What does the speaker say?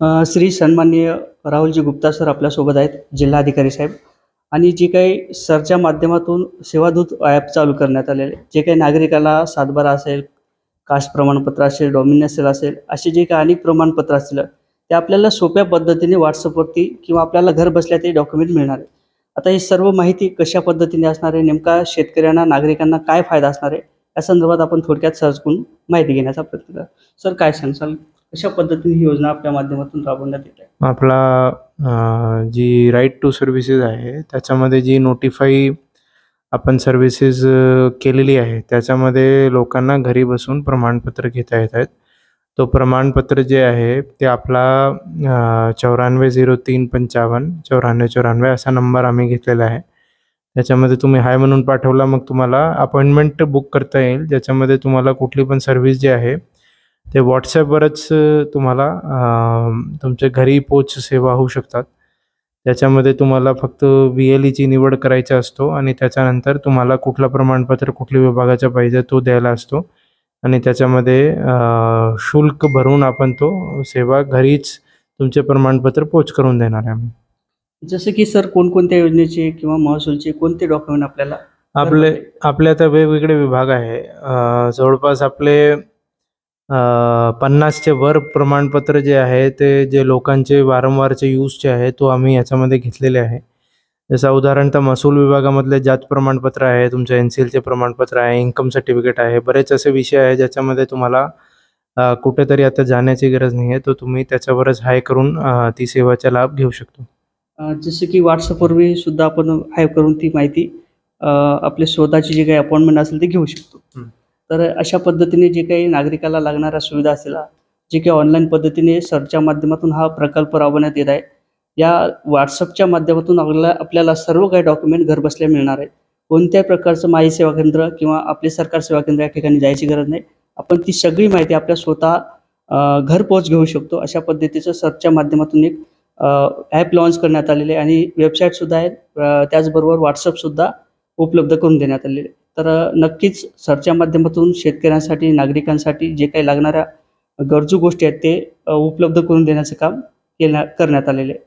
श्री सन्माननीय राहुलजी गुप्ता सर आपल्यासोबत आहेत जिल्हाधिकारी साहेब. आणि जे काही सरच्या माध्यमातून सेवादूत ॲप चालू करण्यात आलेले जे काही नागरिकाला सातबारा असेल कास्ट प्रमाणपत्र असेल डॉमिनस असेल असे जे काही अनेक प्रमाणपत्र असतील ते आपल्याला सोप्या पद्धतीने व्हॉट्सअपवरती किंवा आपल्याला घर बसल्या ते डॉक्युमेंट मिळणार आहे. आता ही सर्व माहिती कशा पद्धतीने असणार आहे नेमका शेतकऱ्यांना नागरिकांना काय फायदा असणार आहे या संदर्भात आपण थोडक्यात सर्च करून माहिती घेण्याचा प्रयत्न करा. सर काय सांगाल? कशा पद्धतीने ही योजना आपल्या माध्यमातून राबवण्यात येत आहे? आपला जी राईट टू सर्व्हिसेस आहे त्याच्यामध्ये जी नोटिफाई आपण सर्व्हिसेस केलेली आहे त्याच्यामध्ये लोकांना घरी बसून प्रमाणपत्र घेता येत आहेत. तो प्रमाणपत्र जे आहे ते आपला चौऱ्याण्णव झिरो तीन पंचावन्न चौऱ्याण्णव चौऱ्याण्णव असा नंबर आम्ही घेतलेला आहे. त्याच्यामध्ये तुम्ही हाय म्हणून पाठवला मग तुम्हाला अपॉइंटमेंट बुक करता येईल. ज्याच्यामध्ये तुम्हाला कुठली पण सर्व्हिस जी आहे ते व्हॉट्सॲपवरच तुम्हाला तुमच्या घरी पोच सेवा होऊ शकतात. त्याच्यामध्ये तुम्हाला फक्त व्ही एल ईची निवड करायचा असतो आणि त्याच्यानंतर तुम्हाला कुठलं प्रमाणपत्र कुठल्या विभागाचा पाहिजे तो द्यायला असतो. आणि त्याच्यामध्ये शुल्क भरून आपण तो सेवा घरीच तुमचे प्रमाणपत्र पोच करून देणार आहे आम्ही. जसं की सर कोणकोणत्या योजनेचे किंवा महसूलचे कोणते डॉक्युमेंट आपल्याला आपले आपले आता वेगवेगळे विभाग आहे. जवळपास आपले पन्नासचे वर प्रमाणपत्र जे आहे ते जे लोकांचे वारंवारचे यूजचे आहे तो आम्ही याच्यामध्ये घेतलेले आहे. जसं उदाहरणतः महसूल विभागामधले जात प्रमाणपत्र आहे तुमच्या एन सी एलचे प्रमाणपत्र आहे इन्कम सर्टिफिकेट आहे बरेच असे विषय आहे ज्याच्यामध्ये तुम्हाला कुठेतरी आता जाण्याची गरज नाही आहे तो तुम्ही त्याच्यावरच हाय करून ती सेवाचा लाभ घेऊ शकतो. जसं की व्हॉट्सअपवर सुद्धा आपण हाय करून ती माहिती अ, आपले स्वतःची जी काही अपॉइंटमेंट असेल ते घेऊ शकतो. तर अशा पद्धतीने जे काही नागरिकाला लागणाऱ्या सुविधा असतील जे काही ऑनलाईन पद्धतीने सरच्या माध्यमातून हा प्रकल्प राबवण्यात येत आहे या व्हॉट्सअपच्या माध्यमातून आपल्याला आपल्याला सर्व काही डॉक्युमेंट घरबसल्या मिळणार आहेत. कोणत्याही प्रकारचं माई सेवा केंद्र किंवा आपले सरकार सेवा केंद्र या ठिकाणी जायची गरज नाही. आपण ती सगळी माहिती आपल्या स्वतः घरपोच घेऊ शकतो. अशा पद्धतीचं सरच्या माध्यमातून एक ॲप लॉन्च करण्यात आलेले आहे आणि वेबसाईटसुद्धा आहेत त्याचबरोबर व्हॉट्सअपसुद्धा उपलब्ध करून देण्यात आलेले आहे. तर नक्कीच सरच्या माध्यमातून शेतकऱ्यांसाठी नागरिकांसाठी जे काही लागणाऱ्या गरजू गोष्टी आहेत ते उपलब्ध करून देण्याचं काम केल्या करण्यात आलेले आहे.